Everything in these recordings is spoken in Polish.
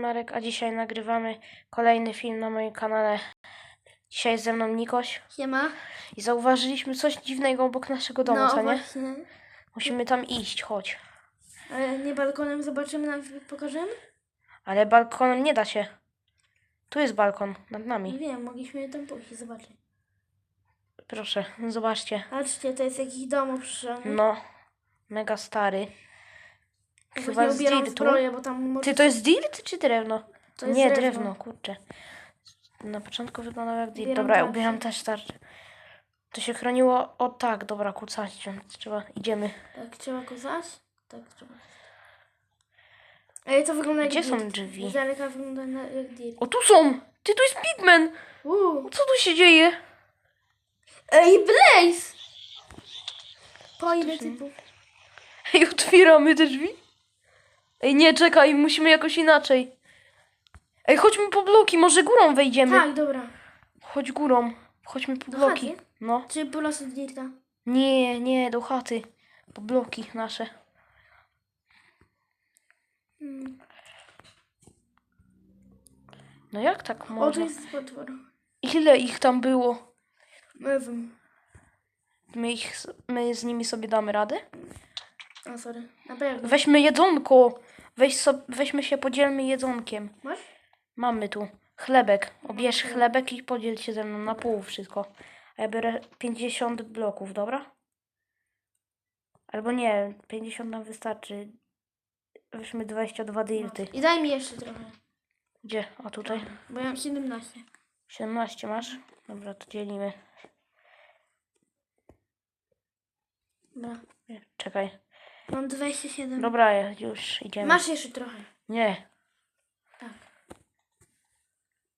Marek, a dzisiaj nagrywamy kolejny film na moim kanale. Dzisiaj jest ze mną Nikoś Siema. i zauważyliśmy coś dziwnego obok naszego domu, no co nie? właśnie. Musimy tam iść, chodź. Ale nie balkonem zobaczymy, najpierw pokażemy? Ale balkonem nie da się. Tu jest balkon, nad Nie nami. wiem, mogliśmy tam pójść i zobaczyć. Proszę, zobaczcie. Patrzcie, to jest jakiś dom obszczony. No, mega stary. Chyba z ubieram dirtu. zbroję, bo tam może... Ty, to jest dirt czy drewno? To jest nie, drewno. drewno, kurczę. Na początku wyglądało jak dirt. Ubieram Dobra, ja tarczę. ubieram też tarczę. To się chroniło, o tak, dobra, kucać, trzeba, idziemy. Tak, trzeba kozać? Tak, trzeba. Ej, to wygląda jak Gdzie są drzwi? Z daleka wygląda na, jak dirt. O, tu są! Ty, tu jest Pigman! Uuu. Co tu się dzieje? Ej, Blaze! Po ile typów? Ej, otwieramy te drzwi? Ej, nie, czekaj, musimy jakoś inaczej. Ej, chodźmy po bloki, może górą wejdziemy. Tak, dobra. Chodź górą, chodźmy po Do bloki. chaty? No. Czy po prostu dirta? Nie, nie, do chaty. Po bloki nasze. Hmm. No jak tak O, tu można? jest potwór. Ile ich tam było? Nie wiem. My, ich, my z nimi sobie damy radę? A, sorry. Na pewno. Weźmy jedzonko. Weź so, weźmy się, podzielmy jedzonkiem. Masz? Mamy tu chlebek. Obierz chlebek i podziel się ze mną na pół wszystko. A ja biorę 50 bloków, dobra? Albo nie, 50 nam wystarczy. Weźmy 22 dirty. I daj mi jeszcze trochę. Gdzie? A tutaj? Bo ja mam 17. 17 masz? Dobra, to dzielimy. Dobra. Czekaj. Mam 27. Dobra, ja- już idziemy. Masz jeszcze trochę. Nie. Tak.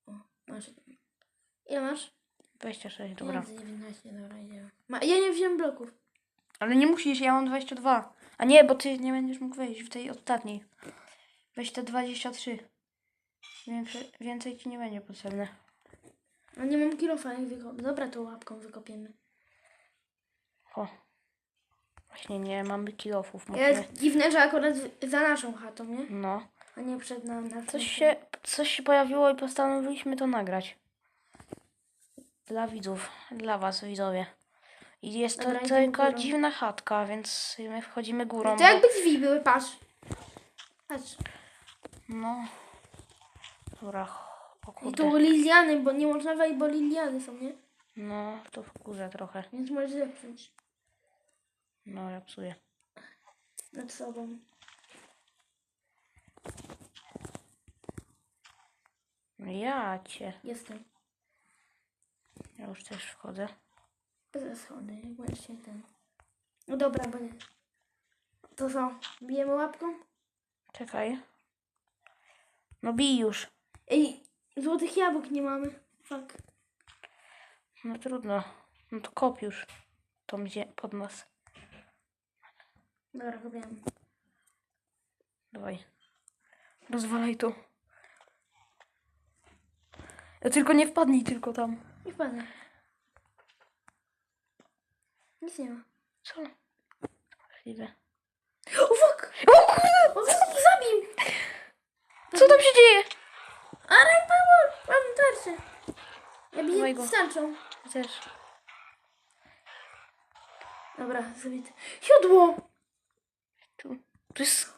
O, masz. Ile masz? 26, dobra. Dobra. 19, dobra, idziemy. Ma, ja nie wziąłem bloków. Ale nie musisz, ja mam 22. A nie, bo ty nie będziesz mógł wejść w tej ostatniej. Weź te 23. Większe, więcej ci nie będzie potrzebne. A nie mam kilofa, jak wykop. Dobra, to łapką wykopiemy. O. Właśnie nie mamy kilofów. Jest dziwne, że akurat w- za naszą chatą, nie? No. A nie przed nami. Na Coś się, coś się pojawiło i postanowiliśmy to nagrać. Dla widzów, dla was widzowie. I jest to Dobra, idziemy taka górą. dziwna chatka, więc my wchodzimy górą. To jakby drzwi były, patrz. Patrz. No. Dobra. O I kurde. tu liliany, bo nie można wejść, bo liliany są, nie? No, to wkurzę trochę. Więc możesz zepsuć No, ja psuję. nad sobą. Ja cię. Jestem. Ja już też wchodzę. Bez schody, właśnie ten. No dobra, bo nie. To co? Bijemy łapką? Czekaj. No bij już. Ej, złotych jabłek nie mamy. Fuck. No trudno. No to kop już. Tą pod nas. Dobra, kopiemy. Dawaj. Rozwalaj to. Ja tylko nie wpadnij tylko tam. Nie wpadnę. Nic nie ma. Co? Możliwe. O fuck! O kurde! Mnie zabił! Co tam się dzieje? Arek, power! Mam tarczę. Ja Dawaj biję go. z tarczą. Ja też. Dobra, zabity. Siodło! Tu jest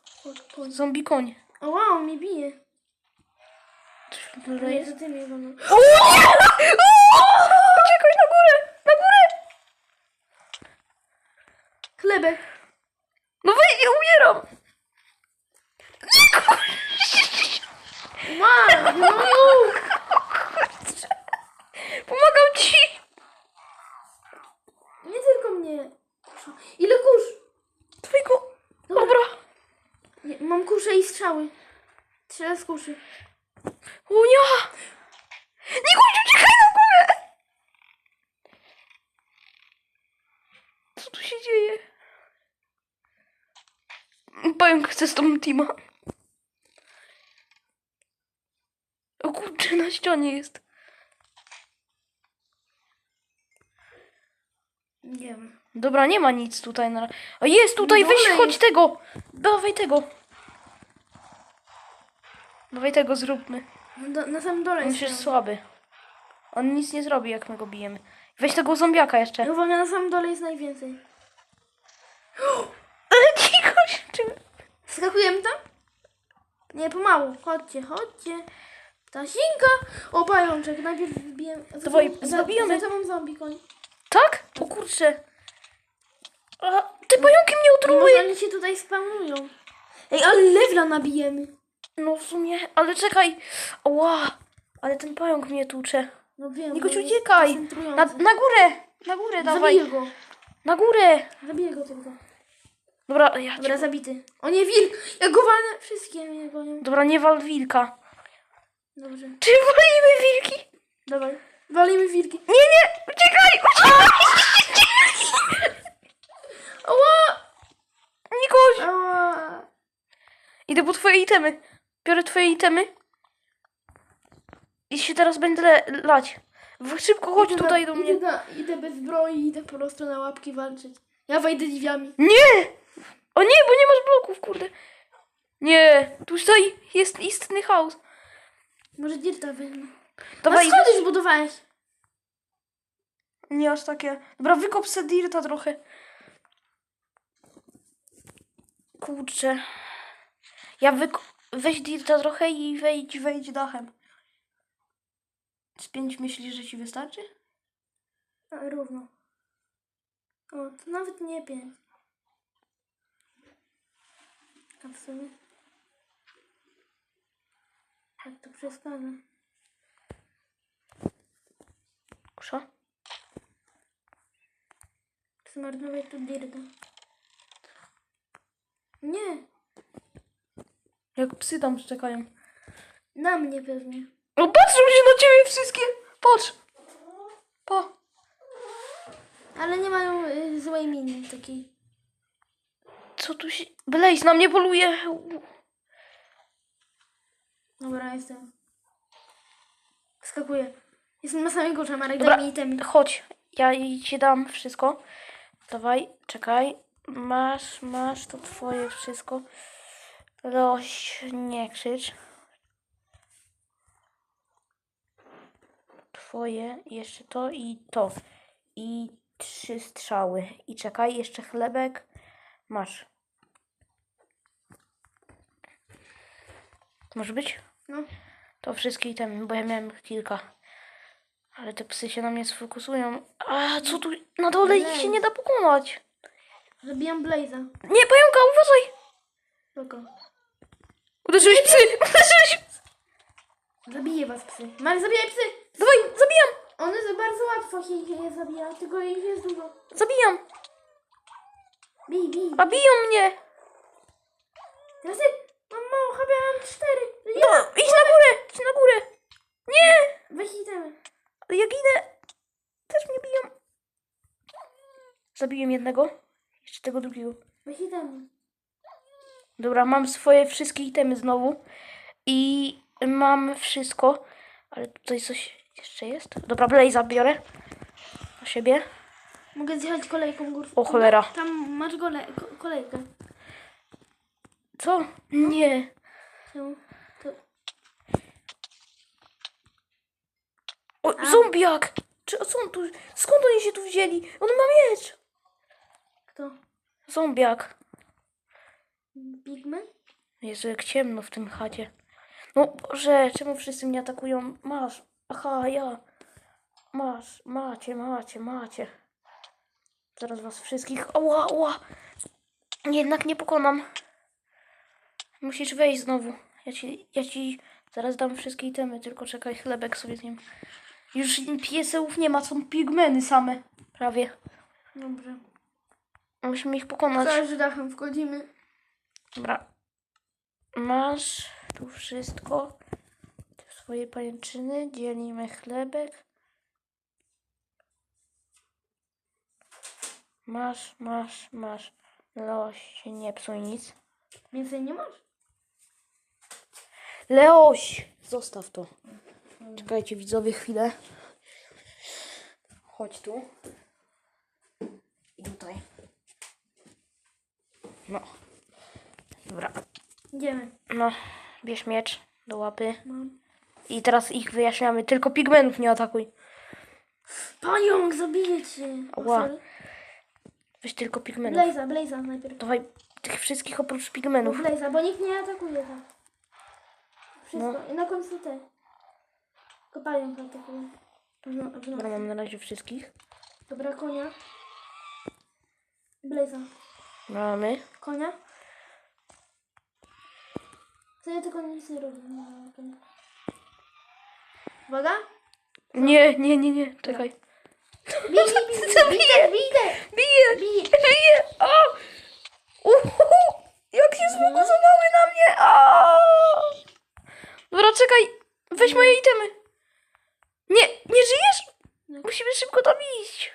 zombie koń. O wow, mnie bije. Nie, jest. to ty mnie go no. Uciekaj na górę! Na górę! Chlebek. No wej, ja umieram! Wow, no Pomagam ci! Nie tylko mnie. Kusza. Ile kurz? Twojego... Dobra. Nie, mam kusze i strzały. Trzy razy kuszy. O nie! Nie chodź, uciekaj na górę! Co tu się dzieje? Pająk chce z tą teama. O kurczę, na ścianie jest. Nie wiem. Dobra, nie ma nic tutaj na... A jest tutaj, No weź chodź tego! Dawaj tego! Dawaj tego zróbmy. Do, na samym dole On jest. jest słaby. On nic nie zrobi, jak my go bijemy. Weź tego zombiaka jeszcze. Uwaga, na samym dole jest najwięcej. Ale cicho się czym... Skakujemy tam? Nie, pomału. Chodźcie, chodźcie. Tasinka! O, pajączek. Najpierw wbijemy. za Dawaj, tobą- zabijamy. Za tobą zombie, koń. Tak? O kurczę. A, te pająki mnie Może otruły. oni się tutaj spawnują. Ej, ale lewla nabijemy. No w sumie, ale czekaj. Ła, ale ten pająk mnie tłucze. No wiem. Nikoś bo jest uciekaj. Na, na górę, na górę dawaj. Zabiję go. Na górę. Zabiję go tylko. Dobra, ja Dobra, zabity. O nie, wilk! Ja go walnę. Wszystkie mnie gonią. Dobra, nie wal wilka. Dobrze. Czy walimy wilki? Dawaj. Walimy wilki. Nie, nie, uciekaj, uciekaj. Ała! Nikoś. Ała! Idę po twoje itemy. Biorę twoje itemy. I się teraz będę lać. Szybko chodź Idę tutaj na, do mnie. Idę, na, idę bez zbroi, idę po prostu na łapki walczyć. Ja wejdę drzwiami. Nie! O nie, bo nie masz bloków, kurde. Nie, tutaj jest istny chaos. Może dirta. Dawaj, A schody zbudowałeś. nie aż takie. Dobra, wykop se dirta trochę. Kurczę. Ja wyk... Weź dirta trochę i wejdź, wejdź dachem. Z pięć myślisz, że ci wystarczy? A, równo. O, to nawet nie pięć. A w sumie... Jak to przestawię? Kusza? Zmarnować tu dirta. Nie, Jak psy tam czekają. na mnie pewnie. O, patrzą się na ciebie wszystkie. Patrz. Pa. Ale nie mają y, złej miny takiej. Co tu się... Blaze na mnie poluje. Dobra, jestem. Skakuję. Jestem na samej górze, Marek, Dobra. daj mi itemy. Chodź, ja ci dam wszystko. Dawaj, czekaj. Masz, masz to twoje wszystko. Loś, nie krzycz. Twoje, jeszcze to i to. I trzy strzały. I czekaj, jeszcze chlebek. Masz. Może być? No. To wszystkie itemy, bo ja miałem kilka. Ale te psy się na mnie sfokusują. A co tu? Na dole ich się nie da pokonać. Zabijam Blaze'a. Nie, pająka, uważaj! Spoko. Uderzyłeś psy! Uderzyłeś! Zabiję was psy. Marek, zabijaj psy! Dawaj, zabijam! One za bardzo łatwo się ich je zabija, tylko ich jest dużo. Zabijam! Bij, bij. A biją mnie! Teraz ty, mam mało, chyba mam cztery. No, idź na górę! Idź na górę! Nie! Weź itemy. Ale Jak idę, też mnie biją. Zabiłem jednego. Jeszcze tego drugiego. Weź itemy. Dobra, mam swoje wszystkie itemy znowu. I mam wszystko. Ale tutaj coś jeszcze jest. Dobra, Blaze'a biorę. Na siebie. Mogę zjechać kolejką górską. O cholera. Tam masz gole, ko, kolejkę. Co? Nie. O, zombiak! Czy, co on tu, skąd oni się tu wzięli? On ma miecz! Kto? Zombiak. Bigman? Jezu, jak ciemno w tym chacie. No Boże, czemu wszyscy mnie atakują? Masz. Aha, ja. Masz, macie, macie, macie. Zaraz was wszystkich. Ała, ała. Jednak nie pokonam. Musisz wejść znowu. Ja ci, ja ci zaraz dam wszystkie itemy, tylko czekaj, chlebek sobie z nim. Już piesełów nie ma, są pigmeny same. Prawie. Dobrze. Musimy ich pokonać. Zaraz dachem wchodzimy. Dobra. Masz tu wszystko. Te swoje pajęczyny. Dzielimy chlebek. Masz, masz, masz. Leoś, się nie psuj nic. Więcej nie masz? Leoś! Zostaw to. Czekajcie widzowie chwilę. Chodź tu. I tutaj. No. Dobra. Idziemy. No, bierz miecz. do łapy. Mam. I teraz ich wyjaśniamy. Tylko pigmenów nie atakuj. Panią, zabiję cię. Sorry. Weź tylko pigmenów. Blaza, Blaza najpierw. Dawaj tych wszystkich oprócz No, pigmenów. Blaza, bo nikt nie atakuje tak. Wszystko. No. I na końcu te. Kopają atakują. W no- w Dobra, nocy. mam na razie wszystkich. Dobra, konia. Blaza. Mamy. Konia. To ja tylko nic nie robię. Nie, nie, konia. Uwaga. Nie, nie, nie, nie. Czekaj. Bij, bij, bij, bij, bij, bij, bij, Bije! bij. Bije! O! Uhu! Jak się sfokusowały na mnie! A! Dobra, czekaj. Weź moje itemy. Nie, nie żyjesz? Nie. Musimy szybko tam iść.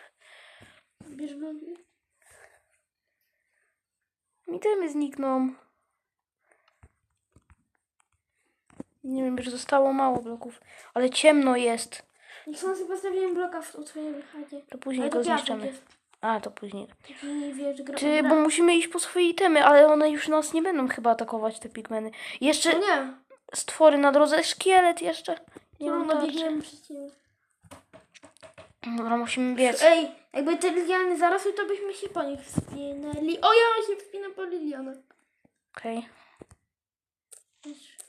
Bierz bloki. Itemy znikną. Nie wiem, już zostało mało bloków. Ale ciemno jest. Niech są sobie postawiłem bloka w, u twojej chacie. To później Ale go to piasek zniszczymy. jest. A, to później. Taki, wiesz, gra, Ty, gra. bo musimy iść po swoje itemy, ale one już nas nie będą chyba atakować, te pigmeny. Jeszcze No nie. stwory na drodze, szkielet jeszcze. Nie mam tarczy. przez ciebie. Dobra, musimy biec. Ej, jakby te liliany zarosły, to byśmy się po nich wspinęli. O, ja się wspinam po lilianach. Okej.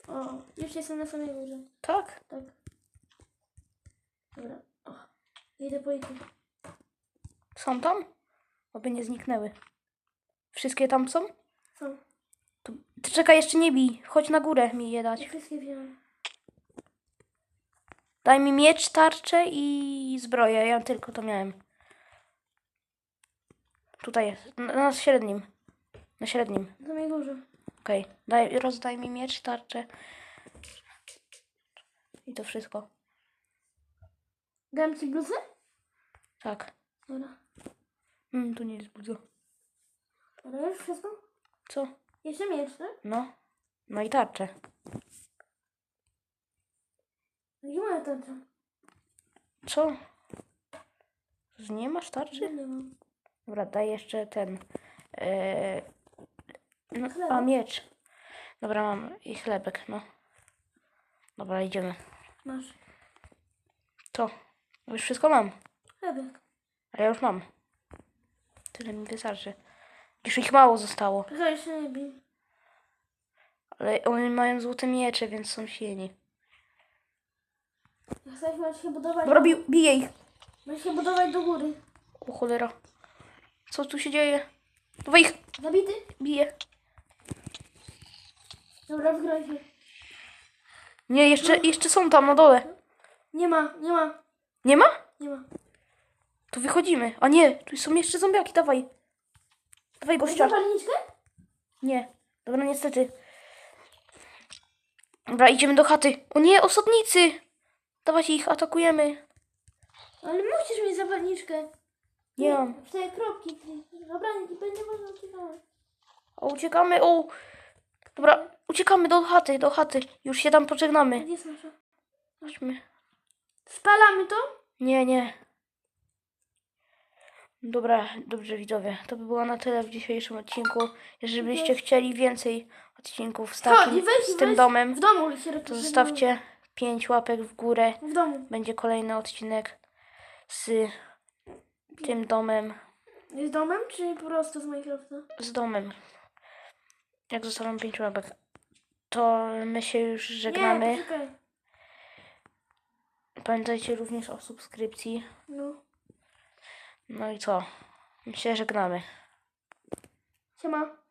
O, już jestem na samej górze. Tak? Tak. Dobra. O, idę po iku. Są tam? Oby nie zniknęły. Wszystkie tam są? Są. To, ty czekaj, jeszcze nie bij. Chodź na górę mi je dać. Ja wszystkie wziąłem. Daj mi miecz, tarczę i zbroję. Ja tylko to miałem. Tutaj jest. Na, na średnim. Na średnim. Na samej górze. Okej. Daj, rozdaj mi miecz, tarczę. I to wszystko. Dałem ci bluzę? Tak. Dobra. Mm, tu nie jest budzo. Dobra, już wszystko? Co? Jeszcze miecz, tak? No. No i tarczę. Gdzie moja tarcza? Co? Nie masz tarczy? Nie, mam. Dobra, daj jeszcze ten. Eee, no, a miecz. Dobra, mam i chlebek, no. Dobra, idziemy. Masz. To. Już wszystko mam. Chlebek. Ale ja już mam. Tyle mi wystarczy. Już ich mało zostało. Czekaj, jeszcze nie bij. Ale oni mają złote miecze, więc są silni. Chcesz, masz się budować... Dobra, bi biję ich. Masz się budować do góry. O cholera. Co tu się dzieje? Dawaj ich. Zabity? Biję. Dobra, się. Nie, jeszcze, jeszcze są tam na dole. Nie ma, nie ma, Nie ma? nie ma. To wychodzimy. A nie, tu są jeszcze zombiaki, dawaj. Dawaj gościa. zapalniczkę? Nie. Dobra, niestety. Dobra, idziemy do chaty. O nie, osadnicy! Dawać ich, atakujemy. Ale musisz mieć zapalniczkę. Nie mam. W te kropki. Dobra, nie będzie można uciekać. O, uciekamy, o! Dobra, uciekamy do chaty, do chaty. Już się tam pożegnamy. Gdzie jest nasza? Chodźmy. Spalamy to? Nie, nie. Dobra, dobrze widzowie. To by było na tyle w dzisiejszym odcinku. Jeżeli byście chcieli więcej odcinków z Chodź, takim, weź, z tym weź. domem, W domu się to zostawcie 5 łapek w górę. W domu. Będzie kolejny odcinek z tym domem, Z domem, czy po prostu z Minecrafta? z domem. Jak zostaną 5 łapek, to my się już żegnamy. Nie, poczekaj. Pamiętajcie również o subskrypcji. No. No i co? My się żegnamy. Siema.